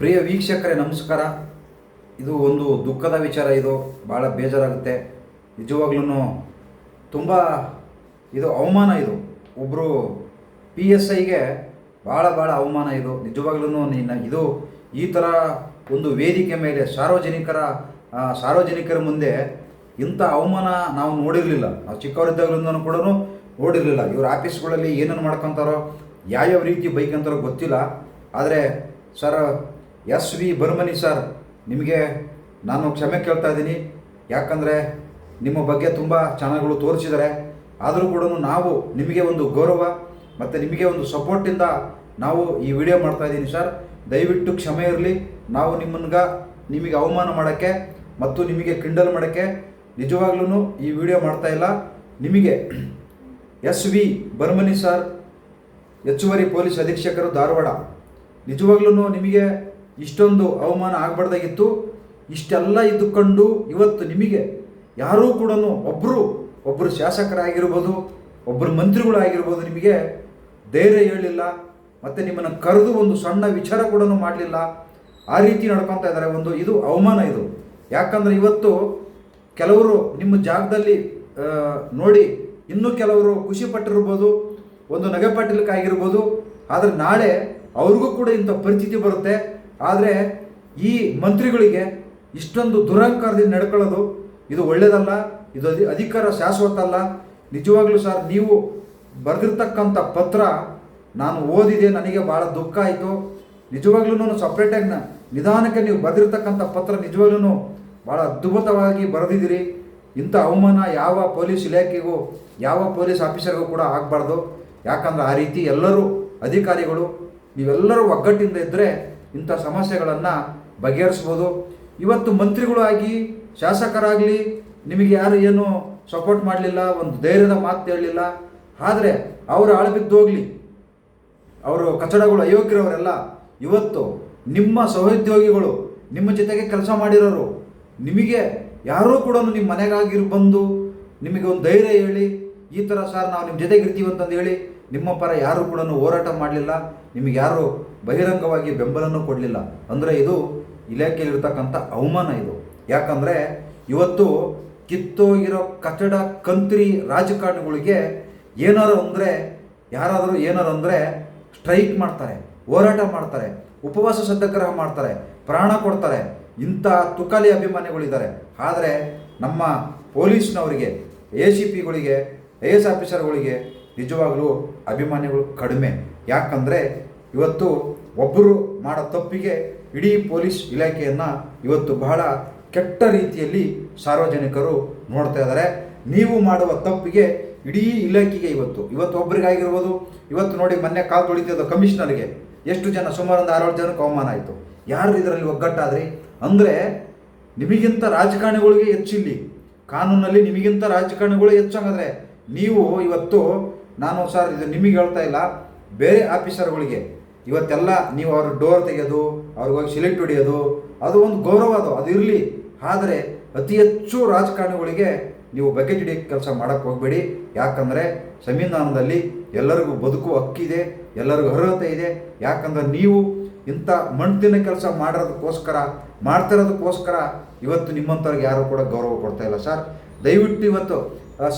ಪ್ರಿಯ ವೀಕ್ಷಕರೇ, ನಮಸ್ಕಾರ. ಇದು ಒಂದು ದುಃಖದ ವಿಚಾರ ಇದು. ಭಾಳ ಬೇಜಾರಾಗುತ್ತೆ. ನಿಜವಾಗ್ಲೂ ತುಂಬ ಇದು ಅವಮಾನ ಇದು. ಒಬ್ಬರು ಪಿ ಎಸ್ ಐಗೆ ಭಾಳ ಭಾಳ ಅವಮಾನ ಇದು. ನಿಜವಾಗ್ಲೂ ನಿನ್ನ ಇದು ಈ ಥರ ಒಂದು ವೇದಿಕೆ ಮೇಲೆ ಸಾರ್ವಜನಿಕರ ಸಾರ್ವಜನಿಕರ ಮುಂದೆ ಇಂಥ ಅವಮಾನ ನಾವು ನೋಡಿರಲಿಲ್ಲ. ನಾವು ಚಿಕ್ಕವರಿದ್ದಾಗಲಿಂದನೂ ಕೂಡ ನೋಡಿರಲಿಲ್ಲ. ಇವ್ರ ಆಫೀಸ್ಗಳಲ್ಲಿ ಏನೇನು ಮಾಡ್ಕೊತಾರೋ, ಯಾವ್ಯಾವ ರೀತಿ ಬೈಕ್ ಅಂತಾರೋ ಗೊತ್ತಿಲ್ಲ. ಆದರೆ sir S V Barmani sir, ನಿಮಗೆ ನಾನು ಕ್ಷಮೆ ಕೇಳ್ತಾ ಇದ್ದೀನಿ. ಯಾಕಂದರೆ ನಿಮ್ಮ ಬಗ್ಗೆ ತುಂಬ ಚಾನಲ್ಗಳು ತೋರಿಸಿದ್ದಾರೆ ಆದರೂ ಕೂಡ ನಾವು ನಿಮಗೆ ಒಂದು ಗೌರವ ಮತ್ತು ನಿಮಗೆ ಒಂದು ಸಪೋರ್ಟಿಂದ ನಾವು ಈ ವಿಡಿಯೋ ಮಾಡ್ತಾ ಇದ್ದೀನಿ ಸರ್. ದಯವಿಟ್ಟು ಕ್ಷಮೆ ಇರಲಿ. ನಾವು ನಿಮ್ಮನ್ಗ ನಿಮಗೆ ಅವಮಾನ ಮಾಡೋಕ್ಕೆ ಮತ್ತು ನಿಮಗೆ ಕಿಂಡಲ್ ಮಾಡೋಕ್ಕೆ ನಿಜವಾಗ್ಲೂ ಈ ವಿಡಿಯೋ ಮಾಡ್ತಾ ಇಲ್ಲ. ನಿಮಗೆ ಎಸ್ ವಿ ಬರ್ಮನಿ ಸರ್, ಹೆಚ್ಚುವರಿ ಪೊಲೀಸ್ ಅಧೀಕ್ಷಕರು ಧಾರವಾಡ ನಿಜವಾಗ್ಲೂ ನಿಮಗೆ ಇಷ್ಟೊಂದು ಅವಮಾನ ಆಗಬಾರ್ದಾಗಿತ್ತು. ಇಷ್ಟೆಲ್ಲ ಇದ್ದುಕೊಂಡು ಇವತ್ತು ನಿಮಗೆ ಯಾರೂ ಕೂಡ ಒಬ್ಬರು ಒಬ್ಬರು ಶಾಸಕರಾಗಿರ್ಬೋದು ಒಬ್ಬರು ಮಂತ್ರಿಗಳಾಗಿರ್ಬೋದು ನಿಮಗೆ ಧೈರ್ಯ ಹೇಳಿಲ್ಲ ಮತ್ತು ನಿಮ್ಮನ್ನು ಕರೆದು ಒಂದು ಸಣ್ಣ ವಿಚಾರ ಕೂಡ ಮಾಡಲಿಲ್ಲ. ಆ ರೀತಿ ನಡ್ಕೊತಾ ಇದ್ದಾರೆ ಒಂದು, ಇದು ಅವಮಾನ ಇದು. ಯಾಕಂದರೆ ಇವತ್ತು ಕೆಲವರು ನಿಮ್ಮ ಜಾಗದಲ್ಲಿ ನೋಡಿ, ಇನ್ನೂ ಕೆಲವರು ಖುಷಿ ಪಟ್ಟಿರ್ಬೋದು, ಒಂದು ಆಗಿರ್ಬೋದು. ಆದರೆ ನಾಳೆ ಅವ್ರಿಗೂ ಕೂಡ ಇಂಥ ಪರಿಸ್ಥಿತಿ ಬರುತ್ತೆ. ಆದರೆ ಈ ಮಂತ್ರಿಗಳಿಗೆ ಇಷ್ಟೊಂದು ದುರಹಂಕಾರದಿಂದ ನಡ್ಕೊಳ್ಳೋದು ಇದು ಒಳ್ಳೆಯದಲ್ಲ ಇದು ಅಧಿ, ಅಧಿಕಾರ ಶಾಶ್ವತ ಅಲ್ಲ ನಿಜವಾಗ್ಲೂ ಸರ್, ನೀವು ಬರೆದಿರ್ತಕ್ಕಂಥ ಪತ್ರ ನಾನು ಓದಿದೆ, ನನಗೆ ಭಾಳ ದುಃಖ ಆಯಿತು. ನಿಜವಾಗ್ಲೂ ಸಪ್ರೇಟಾಗಿ ನಿಧಾನಕ್ಕೆ ನೀವು ಬರೆದಿರ್ತಕ್ಕಂಥ ಪತ್ರ ನಿಜವಾಗ್ಲೂ ಭಾಳ ಅದ್ಭುತವಾಗಿ ಬರೆದಿದ್ದೀರಿ. ಇಂಥ ಅವಮಾನ ಯಾವ ಪೊಲೀಸ್ ಇಲಾಖೆಗೂ, ಯಾವ ಪೊಲೀಸ್ ಆಫೀಸರ್ಗೂ ಕೂಡ ಆಗಬಾರ್ದು. ಯಾಕಂದ್ರೆ ಆ ರೀತಿ ಎಲ್ಲರೂ ಅಧಿಕಾರಿಗಳು, ನೀವೆಲ್ಲರೂ ಒಗ್ಗಟ್ಟಿಂದ ಇದ್ದರೆ ಇಂಥ ಸಮಸ್ಯೆಗಳನ್ನು ಬಗೆಹರಿಸ್ಬೋದು. ಇವತ್ತು ಮಂತ್ರಿಗಳು ಆಗಿ, ಶಾಸಕರಾಗಲಿ, ನಿಮಗೆ ಯಾರು ಏನು ಸಪೋರ್ಟ್ ಮಾಡಲಿಲ್ಲ, ಒಂದು ಧೈರ್ಯದ ಮಾತು ಹೇಳಲಿಲ್ಲ, ಆದರೆ ಅವರು ಆಳ್ಬಿದ್ದೋಗ್ಲಿ ಅವರು ಕಚಡಗಳು ಅಯೋಗ್ಯರವರೆಲ್ಲ, ಇವತ್ತು ನಿಮ್ಮ ಸಹೋದ್ಯೋಗಿಗಳು, ನಿಮ್ಮ ಜೊತೆಗೆ ಕೆಲಸ ಮಾಡಿರೋರು, ನಿಮಗೆ ಯಾರೂ ಕೂಡ ನಿಮ್ಮ ಮನೆಗಾಗಿರು ಬಂದು ನಿಮಗೆ ಒಂದು ಧೈರ್ಯ ಹೇಳಿ, ಈ ಥರ ಸರ್ ನಾವು ನಿಮ್ಮ ಜೊತೆಗೆ ಇರ್ತೀವಿ ಅಂತಂದು ಹೇಳಿ ನಿಮ್ಮ ಪರ ಯಾರೂ ಕೂಡ ಹೋರಾಟ ಮಾಡಲಿಲ್ಲ, ನಿಮಗೆ ಯಾರು ಬಹಿರಂಗವಾಗಿ ಬೆಂಬಲನೂ ಕೊಡಲಿಲ್ಲ. ಅಂದರೆ ಇದು ಇಲಾಖೆಯಲ್ಲಿರ್ತಕ್ಕಂಥ ಅವಮಾನ ಇದು. ಯಾಕಂದರೆ ಇವತ್ತು ಕಿತ್ತೋಗಿರೋ ಕಟ್ಟಡ ಕಂತ್ರಿ ರಾಜಕಾರಣಿಗಳಿಗೆ ಏನಾರು ಅಂದರೆ, ಯಾರಾದರೂ ಏನಾರು ಅಂದರೆ ಸ್ಟ್ರೈಕ್ ಮಾಡ್ತಾರೆ, ಹೋರಾಟ ಮಾಡ್ತಾರೆ, ಉಪವಾಸ ಸತ್ಯಾಗ್ರಹ ಮಾಡ್ತಾರೆ, ಪ್ರಾಣ ಕೊಡ್ತಾರೆ, ಇಂಥ ತುಕಾಲಿ ಅಭಿಮಾನಿಗಳಿದ್ದಾರೆ. ಆದರೆ ನಮ್ಮ ಪೊಲೀಸ್ನವರಿಗೆ ಎ ಸಿ ಪಿಗಳಿಗೆ ಐ ಎಸ್ ಆಫೀಸರ್ಗಳಿಗೆ ನಿಜವಾಗಲೂ ಅಭಿಮಾನಿಗಳು ಕಡಿಮೆ. ಯಾಕಂದರೆ ಇವತ್ತು ಒಬ್ಬರು ಮಾಡೋ ತಪ್ಪಿಗೆ ಇಡೀ ಪೊಲೀಸ್ ಇಲಾಖೆಯನ್ನು ಇವತ್ತು ಬಹಳ ಕೆಟ್ಟ ರೀತಿಯಲ್ಲಿ ಸಾರ್ವಜನಿಕರು ನೋಡ್ತಾ ಇದ್ದಾರೆ ನೀವು ಮಾಡುವ ತಪ್ಪಿಗೆ ಇಡೀ ಇಲಾಖೆಗೆ ಇವತ್ತು. ಇವತ್ತು ಒಬ್ಬರಿಗಾಗಿರ್ಬೋದು ಇವತ್ತು ನೋಡಿ ಮೊನ್ನೆ ಕಾಲು ತೊಳಿತಿದ್ದ ಕಮಿಷನರ್ಗೆ ಎಷ್ಟು ಜನ ಸುಮಾರು ಒಂದು ಆರೇಳು ಜನಕ್ಕೆ ಅವಮಾನ ಆಯಿತು. ಯಾರು ಇದರಲ್ಲಿ ಒಗ್ಗಟ್ಟಾದ್ರಿ? ಅಂದರೆ ನಿಮಗಿಂತ ರಾಜಕಾರಣಿಗಳಿಗೆ ಹೆಚ್ಚಿಲ್ಲಿ. ಕಾನೂನಲ್ಲಿ ನಿಮಗಿಂತ ರಾಜಕಾರಣಿಗಳು ಹೆಚ್ಚಾಗಂದ್ರೆ ನೀವು ಇವತ್ತು ನಾನು ಸರ್ ಇದು ನಿಮಗೆ ಹೇಳ್ತಾ ಇಲ್ಲ, ಬೇರೆ ಆಫೀಸರ್ಗಳಿಗೆ. ಇವತ್ತೆಲ್ಲ ನೀವು ಅವ್ರ ಡೋರ್ ತೆಗೆಯೋದು ಅವ್ರಿಗೋಗಿ ಸಿಲೆಕ್ಟ್ ಹೊಡೆಯೋದು, ಅದು ಒಂದು ಗೌರವ ಅದು ಅದು ಇರಲಿ. ಆದರೆ ಅತಿ ಹೆಚ್ಚು ರಾಜಕಾರಣಿಗಳಿಗೆ ನೀವು ಬಕೆಟ್ ಹಿಡಿಯೋ ಕೆಲಸ ಮಾಡೋಕ್ಕೆ ಹೋಗಬೇಡಿ. ಯಾಕಂದರೆ ಸಂವಿಧಾನದಲ್ಲಿ ಎಲ್ಲರಿಗೂ ಬದುಕು ಹಕ್ಕಿದೆ, ಎಲ್ಲರಿಗೂ ಅರ್ಹತೆ ಇದೆ. ಯಾಕಂದ್ರೆ ನೀವು ಇಂಥ ಮಣ್ತಿನ ಕೆಲಸ ಮಾಡಿರೋದಕ್ಕೋಸ್ಕರ, ಮಾಡ್ತಿರೋದಕ್ಕೋಸ್ಕರ ಇವತ್ತು ನಿಮ್ಮಂಥವ್ರಿಗೆ ಯಾರು ಕೂಡ ಗೌರವ ಕೊಡ್ತಾ ಇಲ್ಲ ಸರ್. ದಯವಿಟ್ಟು ಇವತ್ತು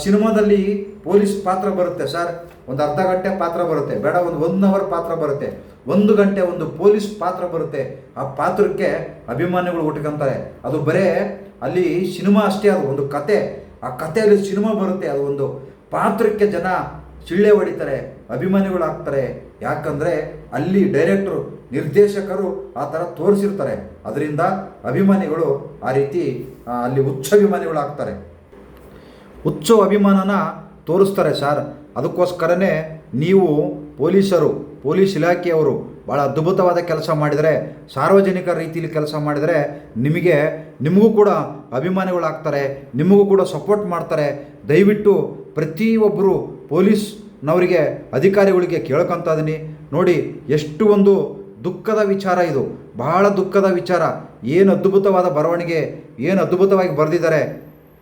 ಸಿನಿಮಾದಲ್ಲಿ ಪೊಲೀಸ್ ಪಾತ್ರ ಬರುತ್ತೆ ಸರ್. ಒಂದು ಅರ್ಧ ಗಂಟೆ ಪಾತ್ರ ಬರುತ್ತೆ. ಬೇಡ, ಒಂದು ಒನ್ ಅವರ್ ಪಾತ್ರ ಬರುತ್ತೆ. ಒಂದು ಗಂಟೆ ಒಂದು ಪೊಲೀಸ್ ಪಾತ್ರ ಬರುತ್ತೆ. ಆ ಪಾತ್ರಕ್ಕೆ ಅಭಿಮಾನಿಗಳು ಹುಟ್ಕೊಂತಾರೆ ಅದು ಬರೇ ಅಲ್ಲಿ ಸಿನಿಮಾ ಅಷ್ಟೇ, ಅದು ಒಂದು ಕತೆ. ಆ ಕಥೆಯಲ್ಲಿ ಸಿನಿಮಾ ಬರುತ್ತೆ. ಅದು ಒಂದು ಪಾತ್ರಕ್ಕೆ ಜನ ಚಿಳ್ಳೆ ಹೊಡಿತಾರೆ, ಅಭಿಮಾನಿಗಳು ಆಗ್ತಾರೆ ಯಾಕಂದರೆ ಅಲ್ಲಿ ಡೈರೆಕ್ಟ್ರು ನಿರ್ದೇಶಕರು ಆ ಥರ ತೋರಿಸಿರ್ತಾರೆ. ಅದರಿಂದ ಅಭಿಮಾನಿಗಳು ಆ ರೀತಿ ಅಲ್ಲಿ ಹುಚ್ಚಭಿಮಾನಿಗಳು ಆಗ್ತಾರೆ ಹುಚ್ಚು ಅಭಿಮಾನನ ತೋರಿಸ್ತಾರೆ ಸರ್ ಅದಕ್ಕೋಸ್ಕರನೇ ನೀವು ಪೊಲೀಸರು, ಪೊಲೀಸ್ ಇಲಾಖೆಯವರು ಭಾಳ ಅದ್ಭುತವಾದ ಕೆಲಸ ಮಾಡಿದರೆ, ಸಾರ್ವಜನಿಕ ರೀತಿಯಲ್ಲಿ ಕೆಲಸ ಮಾಡಿದರೆ ನಿಮಗೆ, ನಿಮಗೂ ಕೂಡ ಅಭಿಮಾನಿಗಳಾಗ್ತಾರೆ, ನಿಮಗೂ ಕೂಡ ಸಪೋರ್ಟ್ ಮಾಡ್ತಾರೆ. ದಯವಿಟ್ಟು ಪ್ರತಿಯೊಬ್ಬರು ಪೊಲೀಸ್ನವರಿಗೆ, ಅಧಿಕಾರಿಗಳಿಗೆ ಕೇಳ್ಕೊತಾ ಇದ್ದೀನಿ ನೋಡಿ, ಎಷ್ಟು ಒಂದು ದುಃಖದ ವಿಚಾರ ಇದು. ಬಹಳ ದುಃಖದ ವಿಚಾರ. ಏನು ಅದ್ಭುತವಾದ ಬರವಣಿಗೆ, ಏನು ಅದ್ಭುತವಾಗಿ ಬರೆದಿದ್ದಾರೆ.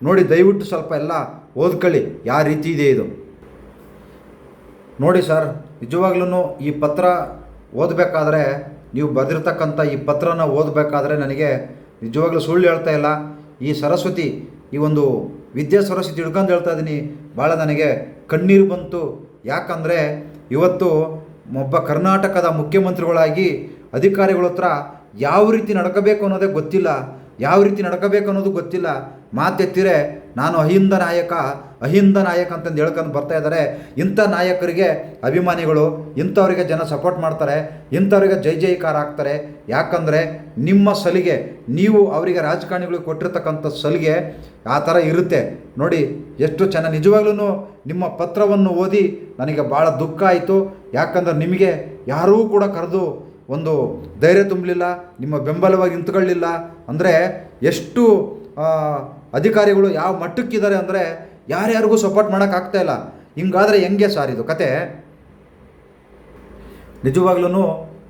ನೋಡಿ ದಯವಿಟ್ಟು ಸ್ವಲ್ಪ ಎಲ್ಲ ಓದ್ಕೊಳ್ಳಿ. ಯಾವ ರೀತಿ ಇದೆ ಇದು? ನೋಡಿ ಸರ್ ನಿಜವಾಗ್ಲೂ ಈ ಪತ್ರ ಓದಬೇಕಾದ್ರೆ ನೀವು ಬರೆದಿರ್ತಕ್ಕಂಥ ಈ ಪತ್ರನ ಓದಬೇಕಾದ್ರೆ ನನಗೆ ನಿಜವಾಗ್ಲೂ ಸುಳ್ಳು ಹೇಳ್ತಾ ಇಲ್ಲ. ಈ ಸರಸ್ವತಿ, ಈ ಒಂದು ವಿದ್ಯಾ ಸರಸ್ವತಿ ಹಿಡ್ಕೊಂಡು ಹೇಳ್ತಾ ಇದ್ದೀನಿ. ಭಾಳ ನನಗೆ ಕಣ್ಣೀರು ಬಂತು. ಯಾಕಂದರೆ ಇವತ್ತು ಒಬ್ಬ ಕರ್ನಾಟಕದ ಮುಖ್ಯಮಂತ್ರಿಗಳಾಗಿ ಅಧಿಕಾರಿಗಳ ಹತ್ರ ಯಾವ ರೀತಿ ನಡ್ಕೋಬೇಕು ಅನ್ನೋದೇ ಗೊತ್ತಿಲ್ಲ. ಯಾವ ರೀತಿ ನಡ್ಕೋಬೇಕು ಅನ್ನೋದು ಗೊತ್ತಿಲ್ಲ. ಮಾತೆತ್ತಿರೆ, ನಾನು ಅಹಿಂದ ನಾಯಕ ಅಹಿಂದ ನಾಯಕ ಅಂತಂದು ಹೇಳ್ಕೊಂಡು ಬರ್ತಾ ಇದ್ದಾರೆ. ಇಂಥ ನಾಯಕರಿಗೆ ಅಭಿಮಾನಿಗಳು, ಇಂಥವರಿಗೆ ಜನ ಸಪೋರ್ಟ್ ಮಾಡ್ತಾರೆ, ಇಂಥವ್ರಿಗೆ ಜೈ ಜೈಕಾರ ಆಗ್ತಾರೆ ಯಾಕಂದರೆ ನಿಮ್ಮ ಸಲಿಗೆ, ನೀವು ಅವರಿಗೆ ರಾಜಕಾರಣಿಗಳಿಗೆ ಕೊಟ್ಟಿರ್ತಕ್ಕಂಥ ಸಲಿಗೆ ಆ ಥರ ಇರುತ್ತೆ. ನೋಡಿ, ಎಷ್ಟು ಚೆನ್ನಾಗಿ ನಿಜವಾಗ್ಲೂ ನಿಮ್ಮ ಪತ್ರವನ್ನು ಓದಿ ನನಗೆ ಭಾಳ ದುಃಖ ಆಯಿತು. ಯಾಕಂದ್ರೆ ನಿಮಗೆ ಯಾರೂ ಕೂಡ ಕರೆದು ಒಂದು ಧೈರ್ಯ ತುಂಬಲಿಲ್ಲ, ನಿಮ್ಮ ಬೆಂಬಲವಾಗಿ ನಿಂತ್ಕೊಳ್ಳಿಲ್ಲ. ಅಂದರೆ ಎಷ್ಟು ಅಧಿಕಾರಿಗಳು ಯಾವ ಮಟ್ಟಕ್ಕಿದ್ದಾರೆ ಅಂದರೆ ಯಾರ್ಯಾರಿಗೂ ಸಪೋರ್ಟ್ ಮಾಡೋಕ್ಕಾಗ್ತಾ ಇಲ್ಲ. ಹಿಂಗಾದರೆ ಹೆಂಗೆ ಸಾರ್ ಇದು ಕತೆ? ನಿಜವಾಗ್ಲೂ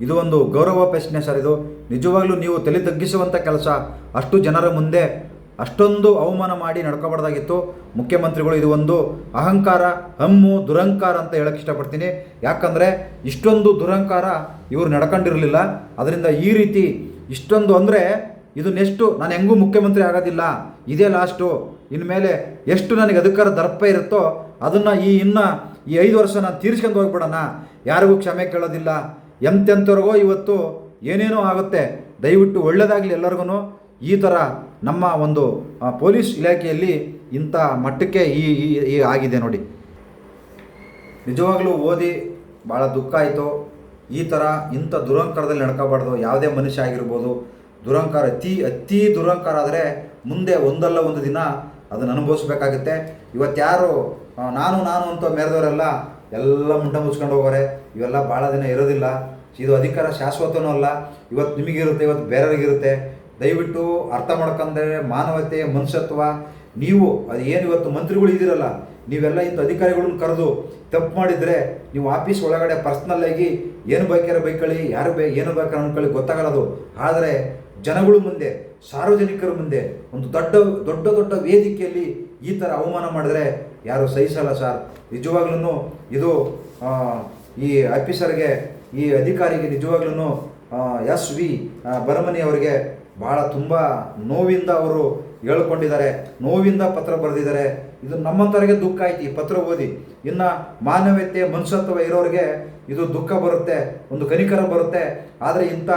ಇದು ಒಂದು ಗೌರವ ಪ್ರಶ್ನೆ ಸರ್ ಇದು. ನಿಜವಾಗ್ಲೂ ನೀವು ತಲೆ ತಗ್ಗಿಸುವಂಥ ಕೆಲಸ ಅಷ್ಟು ಜನರ ಮುಂದೆ ಅಷ್ಟೊಂದು ಅವಮಾನ ಮಾಡಿ ನಡ್ಕೋಬಾರ್ದಾಗಿತ್ತು. ಮುಖ್ಯಮಂತ್ರಿಗಳು ಇದು ಒಂದು ಅಹಂಕಾರ, ಹಮ್ಮು ದುರಂಕಾರ ಅಂತ ಹೇಳಕ್ಕೆ ಇಷ್ಟಪಡ್ತೀನಿ. ಯಾಕಂದರೆ ಇಷ್ಟೊಂದು ದುರಂಕಾರ ಇವರು ನಡ್ಕೊಂಡಿರಲಿಲ್ಲ. ಅದರಿಂದ ಈ ರೀತಿ ಇಷ್ಟೊಂದು ಅಂದರೆ ಇದು ನೆಕ್ಸ್ಟು, ನಾನು ಹೆಂಗೂ ಮುಖ್ಯಮಂತ್ರಿ ಆಗೋದಿಲ್ಲ. ಇದೇ ಲಾಸ್ಟು. ಇನ್ಮೇಲೆ ಎಷ್ಟು ನನಗೆ ಅಧಿಕಾರ ದರ್ಪ ಇರುತ್ತೋ ಅದನ್ನು ಈ ಇನ್ನು ಈ ಐದು ವರ್ಷ ನಾನು ತೀರ್ಸ್ಕೊಂಡು ಹೋಗ್ಬಿಡೋಣ. ಯಾರಿಗೂ ಕ್ಷಮೆ ಕೇಳೋದಿಲ್ಲ. ಎಂತೆಂಥವ್ರಿಗೋ ಇವತ್ತು ಏನೇನೋ ಆಗುತ್ತೆ. ದಯವಿಟ್ಟು ಒಳ್ಳೆಯದಾಗಲಿ ಎಲ್ಲರಿಗೂ ಈ ಥರ ನಮ್ಮ ಒಂದು ಪೊಲೀಸ್ ಇಲಾಖೆಯಲ್ಲಿ ಇಂಥ ಮಟ್ಟಕ್ಕೆ ಈ, ಈ- ಈ ಆಗಿದೆ ನೋಡಿ. ನಿಜವಾಗ್ಲೂ ಓದಿ ಭಾಳ ದುಃಖ ಆಯಿತು. ಈ ಥರ ಇಂಥ ದುರಂಕಾರದಲ್ಲಿ ನಡ್ಕೋಬಾರ್ದು. ಯಾವುದೇ ಮನುಷ್ಯ ಆಗಿರ್ಬೋದು. ದುರಂಕಾರ, ಅತಿ ಅತಿ ದುರಂಕಾರ ಆದರೆ ಮುಂದೆ ಒಂದಲ್ಲ ಒಂದು ದಿನ ಅದನ್ನು ಅನುಭವಿಸ್ಬೇಕಾಗುತ್ತೆ. ಇವತ್ತು ಯಾರು ನಾನು ನಾನು ಅಂತ ಮೆರೆದವರೆಲ್ಲ ಎಲ್ಲ ಮುಂಡ ಮುಚ್ಕೊಂಡು ಹೋಗೋರೆ. ಇವೆಲ್ಲ ಭಾಳ ದಿನ ಇರೋದಿಲ್ಲ. ಇದು ಅಧಿಕಾರ ಶಾಶ್ವತನೂ ಅಲ್ಲ. ಇವತ್ತು ನಿಮಗಿರುತ್ತೆ ಇವತ್ತು ಬೇರೆಯವ್ರಿಗಿರುತ್ತೆ. ದಯವಿಟ್ಟು ಅರ್ಥ ಮಾಡ್ಕೊಂಡ್ರೆ ಮಾನವತೆ, ಮನುಷ್ಯತ್ವ, ನೀವು, ಅದು ಏನು ಇವತ್ತು ಮಂತ್ರಿಗಳು ಇದ್ದೀರಲ್ಲ, ನೀವೆಲ್ಲ ಇಂಥ ಅಧಿಕಾರಿಗಳನ್ನ ಕರೆದು ತಪ್ಪು ಮಾಡಿದರೆ ನೀವು ಆಫೀಸ್ ಒಳಗಡೆ ಪರ್ಸ್ನಲ್ಲಾಗಿ ಏನು ಬೇಕಾದ್ರೆ ಬೈಕಳಿ, ಯಾರು ಬೇ, ಏನು ಬೇಕಾರೆ ಅನ್ಕೊಳ್ಳಿ ಗೊತ್ತಾಗಲ್ಲದು ಆದರೆ ಜನಗಳ ಮುಂದೆ, ಸಾರ್ವಜನಿಕರ ಮುಂದೆ, ಒಂದು ದೊಡ್ಡ ದೊಡ್ಡ ದೊಡ್ಡ ವೇದಿಕೆಯಲ್ಲಿ ಈ ಥರ ಅವಮಾನ ಮಾಡಿದ್ರೆ ಯಾರು ಸಹಿಸಲ್ಲ ಸರ್ ನಿಜವಾಗ್ಲೂ ಇದು ಈ ಆಫೀಸರ್ಗೆ ಈ ಅಧಿಕಾರಿಗೆ ನಿಜವಾಗ್ಲೂ ಎಸ್ ವಿ ಬರಮನಿ ಅವರಿಗೆ ಭಾಳ ತುಂಬ ನೋವಿಂದ ಅವರು ಹೇಳ್ಕೊಂಡಿದ್ದಾರೆ. ನೋವಿಂದ ಪತ್ರ ಬರೆದಿದ್ದಾರೆ. ಇದು ನಮ್ಮಂಥವ್ರಿಗೆ ದುಃಖ ಐತಿ ಈ ಪತ್ರ ಓದಿ. ಇನ್ನು ಮಾನವೀಯತೆ, ಮನುಷ್ಯತ್ವ ಇರೋರಿಗೆ ಇದು ದುಃಖ ಬರುತ್ತೆ, ಒಂದು ಕನಿಕರ ಬರುತ್ತೆ. ಆದರೆ ಇಂಥ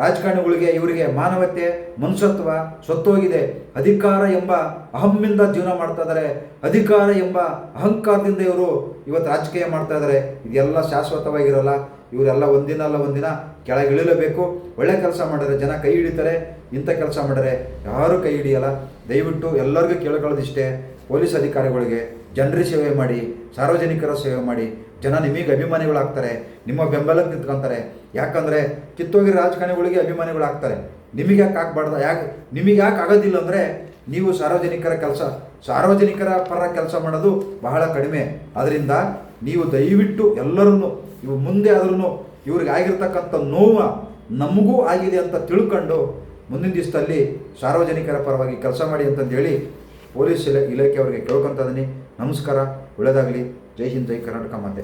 ರಾಜಕಾರಣಿಗಳಿಗೆ ಇವರಿಗೆ ಮಾನವತೆ, ಮನುಷ್ಯತ್ವ ಸೊತ್ತೋಗಿದೆ. ಅಧಿಕಾರ ಎಂಬ ಅಹಮ್ಮಿಂದ ಜೀವನ ಮಾಡ್ತಾ ಇದ್ದಾರೆ. ಅಧಿಕಾರ ಎಂಬ ಅಹಂಕಾರದಿಂದ ಇವರು ಇವತ್ತು ರಾಜಕೀಯ ಮಾಡ್ತಾ ಇದ್ದಾರೆ. ಇದೆಲ್ಲ ಶಾಶ್ವತವಾಗಿರಲ್ಲ. ಇವರೆಲ್ಲ ಒಂದಿನ ಅಲ್ಲ ಒಂದಿನ ಕೆಳಗಿಳಿಲೇಬೇಕು ಒಳ್ಳೆ ಕೆಲಸ ಮಾಡಿದ್ರೆ ಜನ ಕೈ ಹಿಡಿತಾರೆ. ಇಂಥ ಕೆಲಸ ಮಾಡಿದ್ರೆ ಯಾರೂ ಕೈ ಹಿಡಿಯಲ್ಲ. ದಯವಿಟ್ಟು ಎಲ್ಲರಿಗೂ ಕೇಳ್ಕೊಳ್ಳೋದಿಷ್ಟೇ. ಪೊಲೀಸ್ ಅಧಿಕಾರಿಗಳಿಗೆ ಜನರ ಸೇವೆ ಮಾಡಿ, ಸಾರ್ವಜನಿಕರ ಸೇವೆ ಮಾಡಿ, ಜನ ನಿಮಗೆ ಅಭಿಮಾನಿಗಳಾಗ್ತಾರೆ, ನಿಮ್ಮ ಬೆಂಬಲಕ್ಕೆ ನಿಂತ್ಕೊಂತಾರೆ. ಯಾಕಂದರೆ ಕಿತ್ತೋಗಿರೋ ರಾಜಕಾರಣಿಗಳಿಗೆ ಅಭಿಮಾನಿಗಳಾಗ್ತಾರೆ. ನಿಮಗೆ ಯಾಕೆ ಆಗ್ಬಾರ್ದು? ಯಾಕೆ, ನಿಮಗೆ ಯಾಕೆ ಆಗೋದಿಲ್ಲ ಅಂದರೆ ನೀವು ಸಾರ್ವಜನಿಕರ ಕೆಲಸ, ಸಾರ್ವಜನಿಕರ ಪರ ಕೆಲಸ ಮಾಡೋದು ಬಹಳ ಕಡಿಮೆ. ಅದರಿಂದ ನೀವು ದಯವಿಟ್ಟು ಎಲ್ಲರನ್ನು, ಇವು ಮುಂದೆ ಆದ್ರೂ ಇವ್ರಿಗೆ ಆಗಿರ್ತಕ್ಕಂಥ ನೋವು ನಮಗೂ ಆಗಿದೆ ಅಂತ ತಿಳ್ಕೊಂಡು ಮುಂದಿನ ದಿವಸದಲ್ಲಿ ಸಾರ್ವಜನಿಕರ ಪರವಾಗಿ ಕೆಲಸ ಮಾಡಿ ಅಂತಂದೇಳಿ ಪೊಲೀಸ್ ಇಲಾಖೆ ಇಲಾಖೆಯವರಿಗೆ ಕೇಳ್ಕೊತಾ ಇದೀನಿ. ನಮಸ್ಕಾರ ಒಳ್ಳೆಯದಾಗಲಿ ಜೈ ಹಿಂದ್ ಜೈ ಕರ್ನಾಟಕ ಮಾತೆ.